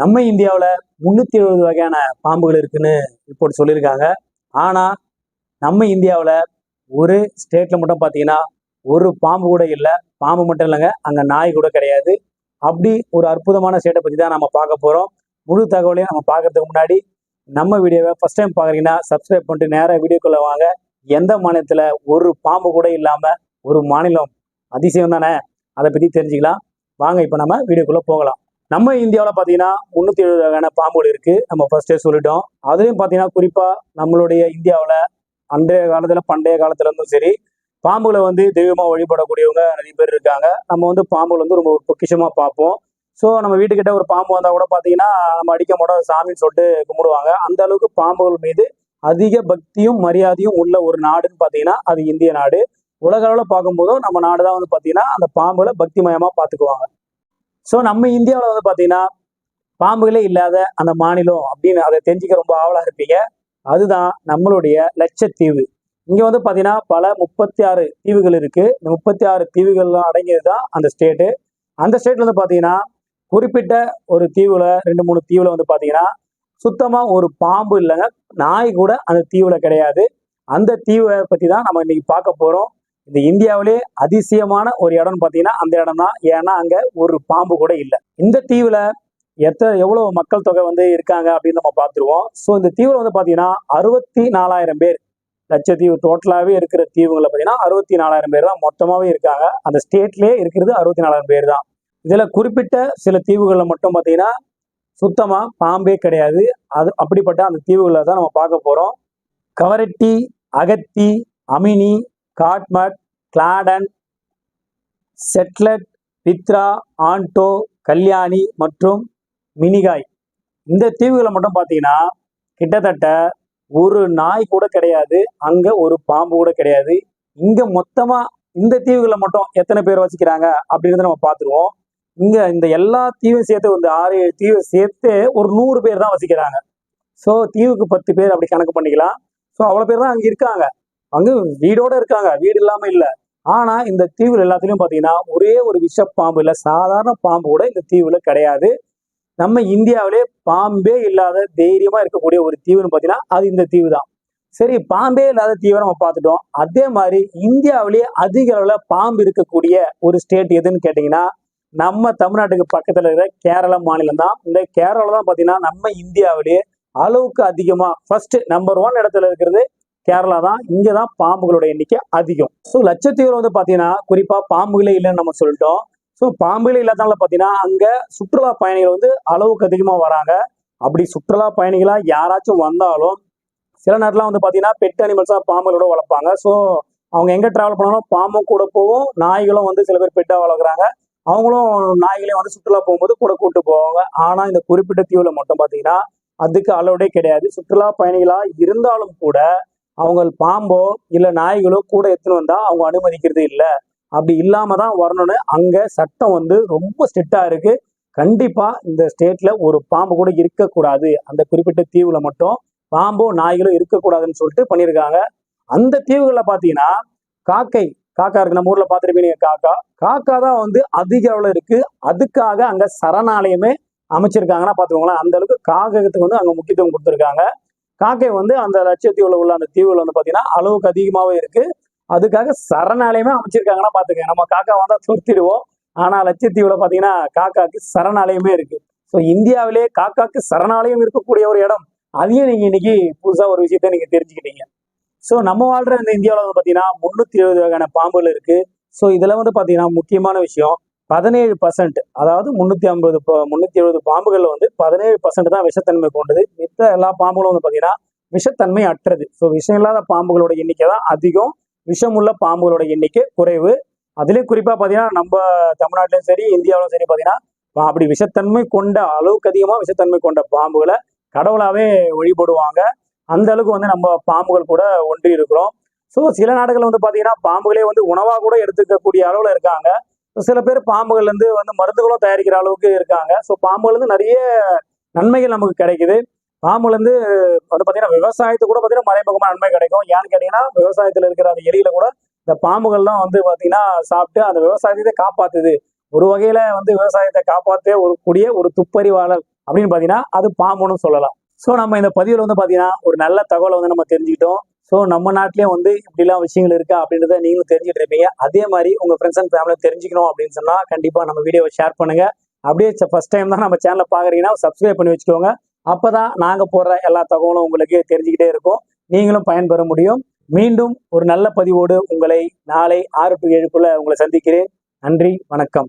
நம்ம இந்தியாவில் முந்நூற்றி எழுபது வகையான பாம்புகள் இருக்குன்னு ரிப்போர்ட் சொல்லியிருக்காங்க. ஆனால் நம்ம இந்தியாவில் ஒரு ஸ்டேட்டில் மட்டும் பார்த்தீங்கன்னா ஒரு பாம்பு கூட இல்லை. பாம்பு மட்டும் இல்லைங்க அங்கே நாய் கூட கிடையாது. அப்படி ஒரு அற்புதமான ஸ்டேட்டை பற்றி தான் நம்ம பார்க்க போகிறோம் முழு தகவலையும் நம்ம பார்க்கறதுக்கு முன்னாடி நம்ம வீடியோவை ஃபஸ்ட் டைம் பார்க்குறீங்கன்னா சப்ஸ்கிரைப் பண்ணிட்டு நேராக வீடியோக்குள்ளே வாங்க. எந்த மாநிலத்தில் ஒரு பாம்பு கூட இல்லாமல் ஒரு மாநிலம் அதிசயம் தானே அதை பற்றி தெரிஞ்சுக்கலாம். வாங்க இப்போ நம்ம வீடியோக்குள்ளே போகலாம். நம்ம இந்தியாவில் பார்த்தீங்கன்னா முந்நூற்றி எழுபது வகையான பாம்புகள் இருக்குது நம்ம ஃபர்ஸ்டே சொல்லிட்டோம். அதுலேயும் பார்த்தீங்கன்னா குறிப்பாக நம்மளுடைய இந்தியாவில் அன்றைய காலத்தில் பண்டைய காலத்துல இருந்தும் சரி பாம்புகளை வந்து தெய்வமாக வழிபடக்கூடியவங்க நிறைய பேர் இருக்காங்க. நம்ம வந்து பாம்புகள் வந்து ரொம்ப பொக்கிஷமாக பார்ப்போம். ஸோ நம்ம வீட்டுக்கிட்ட ஒரு பாம்பு வந்தால் கூட பார்த்தீங்கன்னா நம்ம அடிக்க மாட்டோம் சாமின்னு சொல்லிட்டு கும்பிடுவாங்க. அந்த அளவுக்கு பாம்புகள் மீது அதிக பக்தியும் மரியாதையும் உள்ள ஒரு நாடுன்னு பார்த்தீங்கன்னா அது இந்திய நாடு. உலக அளவில் பார்க்கும்போதும் நம்ம நாடு தான் வந்து பார்த்தீங்கன்னா அந்த பாம்புகளை பக்திமயமாக பார்த்துக்குவாங்க. ஸோ நம்ம இந்தியாவில் வந்து பார்த்தீங்கன்னா பாம்புகளே இல்லாத அந்த மாநிலம் அப்படின்னு அதை தெரிஞ்சுக்க ரொம்ப ஆவலாக இருப்பீங்க. அதுதான் நம்மளுடைய லட்சத்தீவு. இங்கே வந்து பார்த்தீங்கன்னா பல முப்பத்தி ஆறு தீவுகள் இருக்குது இந்த முப்பத்தி ஆறு தீவுகள்லாம் அடங்கியது தான் அந்த ஸ்டேட்டு. அந்த ஸ்டேட்ல வந்து பார்த்தீங்கன்னா குறிப்பிட்ட ஒரு தீவில் ரெண்டு மூணு தீவில் வந்து பார்த்தீங்கன்னா சுத்தமாக ஒரு பாம்பு இல்லைங்க. நாய் கூட அந்த தீவில் கிடையாது. அந்த தீவை பற்றி தான் நம்ம இன்னைக்கு பார்க்க போகிறோம் இந்த இந்தியாவிலே அதிசயமான ஒரு இடம்னு பார்த்தீங்கன்னா அந்த இடம் தான் ஏன்னா அங்கே ஒரு பாம்பு கூட இல்லை. இந்த தீவில் எத்தனை எவ்வளோ மக்கள் தொகை வந்து இருக்காங்க அப்படின்னு நம்ம பார்த்துருவோம். ஸோ இந்த தீவில் வந்து பார்த்தீங்கன்னா அறுபத்தி நாலாயிரம் பேர். லட்சத்தீவு டோட்டலாகவே இருக்கிற தீவுகளை பார்த்தீங்கன்னா அறுபத்தி நாலாயிரம் பேர் தான் மொத்தமாகவே இருக்காங்க. அந்த ஸ்டேட்லேயே இருக்கிறது அறுபத்தி நாலாயிரம் பேர் தான். இதில் குறிப்பிட்ட சில தீவுகளில் மட்டும் பார்த்தீங்கன்னா சுத்தமாக பாம்பே கிடையாது. அது அப்படிப்பட்ட அந்த தீவுகளை தான் நம்ம பார்க்க போகிறோம் கவரட்டி அகத்தி அமினி காட்மட் கிளாடன் செட்லட் பித்ரா ஆண்டோ கல்யாணி மற்றும் மினிகாய். இந்த தீவுகளை மட்டும் பார்த்தீங்கன்னா கிட்டத்தட்ட ஒரு நாய் கூட கிடையாது அங்கே ஒரு பாம்பு கூட கிடையாது. இங்கே மொத்தமாக இந்த தீவுகளை மட்டும் எத்தனை பேர் வசிக்கிறாங்க அப்படின்றத நம்ம பார்த்துருவோம். இங்கே இந்த எல்லா தீவும் சேர்த்து வந்து ஆறு ஏழு தீவை சேர்த்து ஒரு நூறு பேர் தான் வசிக்கிறாங்க. ஸோ தீவுக்கு பத்து பேர் அப்படி கணக்கு பண்ணிக்கலாம். ஸோ அவ்வளோ பேர் தான் அங்கே இருக்காங்க. அங்கே வீடோட இருக்காங்க வீடு இல்லாமல் இல்லை. ஆனா இந்த தீவுல எல்லாத்துலயும் பாத்தீங்கன்னா ஒரே ஒரு விஷ பாம்பு இல்ல சாதாரண பாம்பு கூட இந்த தீவுல கிடையாது. நம்ம இந்தியாவிலே பாம்பே இல்லாத தைரியமா இருக்கக்கூடிய ஒரு தீவுன்னு பாத்தீங்கன்னா அது இந்த தீவு தான் சரி பாம்பே இல்லாத தீவை நம்ம பார்த்துட்டோம். அதே மாதிரி இந்தியாவிலேயே அதிக அளவுல பாம்பு இருக்கக்கூடிய ஒரு ஸ்டேட் எதுன்னு கேட்டீங்கன்னா நம்ம தமிழ்நாட்டுக்கு பக்கத்துல இருக்கிற கேரள மாநிலம் தான். இந்த கேரளா தான் பாத்தீங்கன்னா நம்ம இந்தியாவிலேயே அளவுக்கு அதிகமா ஃபர்ஸ்ட் நம்பர் ஒன் இடத்துல இருக்கிறது கேரளா தான் இங்கே தான் பாம்புகளோட எண்ணிக்கை அதிகம். ஸோ லட்சத்தீவில் வந்து பார்த்தீங்கன்னா குறிப்பாக பாம்புகளே இல்லைன்னு நம்ம சொல்லிட்டோம். ஸோ பாம்புகளே இல்லாதனால பார்த்தீங்கன்னா அங்கே சுற்றுலா பயணிகள் வந்து அளவுக்கு அதிகமாக வராங்க. அப்படி சுற்றுலா பயணிகளாக யாராச்சும் வந்தாலும் சில நேரத்தில் வந்து பார்த்தீங்கன்னா பெட் அனிமல்ஸாக பாம்புகளோட வளர்ப்பாங்க. ஸோ அவங்க எங்கே ட்ராவல் பண்ணாலும் பாம்பும் கூட போகும். நாய்களும் வந்து சில பேர் பெட்டாக வளர்க்குறாங்க. அவங்களும் நாய்களையும் வந்து சுற்றுலா போகும்போது கூட கூட்டு போவாங்க. ஆனால் இந்த குறிப்பிட்ட தீவில் மட்டும் பார்த்தீங்கன்னா அதுக்கு அளவுடே கிடையாது. சுற்றுலா பயணிகளாக இருந்தாலும் கூட அவங்க பாம்போ இல்லை நாய்களோ கூட எடுத்துன்னு வந்தா அவங்க அனுமதிக்கிறது இல்லை. அப்படி இல்லாம தான் வரணும்னு அங்க சட்டம் வந்து ரொம்ப ஸ்ட்ரிக்டா இருக்கு. கண்டிப்பா இந்த ஸ்டேட்ல ஒரு பாம்பு கூட இருக்கக்கூடாது. அந்த குறிப்பிட்ட தீவுல மட்டும் பாம்போ நாய்களோ இருக்கக்கூடாதுன்னு சொல்லிட்டு பண்ணியிருக்காங்க. அந்த தீவுகளில் பார்த்தீங்கன்னா காக்கை காக்கா இருக்கு. நம்ம ஊர்ல பார்த்துருப்பீங்க காக்கா. காக்கா தான் வந்து அதிக அளவில் இருக்கு. அதுக்காக அங்க சரணாலயமே அமைச்சிருக்காங்கன்னா பார்த்துக்கோங்களேன் அந்த அளவுக்கு காகத்துக்கு வந்து அங்க முக்கியத்துவம் கொடுத்துருக்காங்க. காக்கை வந்து அந்த லட்சத்தீவுல உள்ள அந்த தீவுல வந்து பாத்தீங்கன்னா அளவுக்கு அதிகமாவே இருக்கு. அதுக்காக சரணாலயமே அமைச்சிருக்காங்கன்னா பாத்துக்க நம்ம காக்கா வந்தா துரத்திடுவோம். ஆனா லட்சத்தீவுல பாத்தீங்கன்னா காக்காக்கு சரணாலயமே இருக்கு. ஸோ இந்தியாவிலே காக்காக்கு சரணாலயம் இருக்கக்கூடிய ஒரு இடம். அதையும் நீங்க இன்னைக்கு புதுசா ஒரு விஷயத்த நீங்க தெரிஞ்சுக்கிட்டீங்க. ஸோ நம்ம வாழ்ற இந்த இந்தியாவில் வந்து பாத்தீங்கன்னா முன்னூத்தி எழுபது வகையான பாம்புகள் இருக்கு. ஸோ இதுல வந்து பாத்தீங்கன்னா முக்கியமான விஷயம் பதினேழு பர்சன்ட் அதாவது முந்நூற்றி ஐம்பது முந்நூற்றி எழுபது பாம்புகளில் வந்து பதினேழு பர்சன்ட் தான் விஷத்தன்மை கொண்டது. மித்த எல்லா பாம்புகளும் வந்து பார்த்தீங்கன்னா விஷத்தன்மை அற்றது. ஸோ விஷம் இல்லாத பாம்புகளோட எண்ணிக்கை தான் அதிகம். விஷமுள்ள பாம்புகளோட எண்ணிக்கை குறைவு. அதுலேயும் குறிப்பாக பார்த்தீங்கன்னா நம்ம தமிழ்நாட்டிலும் சரி இந்தியாவிலும் சரி பார்த்தீங்கன்னா அப்படி விஷத்தன்மை கொண்ட அளவுக்கு அதிகமாக விஷத்தன்மை கொண்ட பாம்புகளை கடவுளாகவே வழிபடுவாங்க. அந்த அளவுக்கு வந்து நம்ம பாம்புகள் கூட ஒன்றி இருக்கிறோம் ஸோ சில நாடுகள் வந்து பார்த்தீங்கன்னா பாம்புகளே வந்து உணவாக கூட எடுத்துக்கக்கூடிய அளவில் இருக்காங்க. சில பேர் பாம்புகள்லேருந்து வந்து மருந்துகளும் தயாரிக்கிற அளவுக்கு இருக்காங்க. ஸோ பாம்புகள்லேருந்து நிறைய நன்மைகள் நமக்கு கிடைக்குது. பாம்புலேருந்து வந்து பார்த்தீங்கன்னா விவசாயத்துக்கு கூட பார்த்தீங்கன்னா மறைமுகமாக நன்மை கிடைக்கும். ஏன்னு கேட்டிங்கன்னா விவசாயத்தில் இருக்கிற அந்த எலியில கூட இந்த பாம்புகள் தான் வந்து பார்த்தீங்கன்னா சாப்பிட்டு அந்த விவசாயத்தை காப்பாத்துது. ஒரு வகையில் வந்து விவசாயத்தை காப்பாற்ற ஒரு கூடிய ஒரு துப்பறிவாளர் அப்படின்னு பார்த்தீங்கன்னா அது பாம்புன்னு சொல்லலாம். ஸோ நம்ம இந்த பதிவில் வந்து பார்த்தீங்கன்னா ஒரு நல்ல தகவலை வந்து நம்ம தெரிஞ்சுக்கிட்டோம். ஸோ நம்ம நாட்டிலேயும் வந்து இப்படிலாம் விஷயங்கள் இருக்கா அப்படின்றத நீங்களும் தெரிஞ்சுட்டு இருப்பீங்க. அதே மாதிரி உங்கள் ஃப்ரெண்ட்ஸ் அண்ட் ஃபேமிலி தெரிஞ்சுக்கணும் அப்படின்னு சொன்னால் கண்டிப்பாக நம்ம வீடியோவை ஷேர் பண்ணுங்கள் அப்படியே ஃபஸ்ட் டைம் தான் நம்ம சேனலை பார்க்குறீங்கன்னா சப்ஸ்கிரைப் பண்ணி வச்சுக்கோங்க. அப்போ தான் நாங்கள் போடுற எல்லா தகவலும் உங்களுக்கு தெரிஞ்சுக்கிட்டே இருக்கும். நீங்களும் பயன்பெற முடியும். மீண்டும் ஒரு நல்ல பதிவோடு உங்களை நாளை ஆறு டு ஏழுக்குள்ளே உங்களை சந்திக்கிறேன். நன்றி வணக்கம்.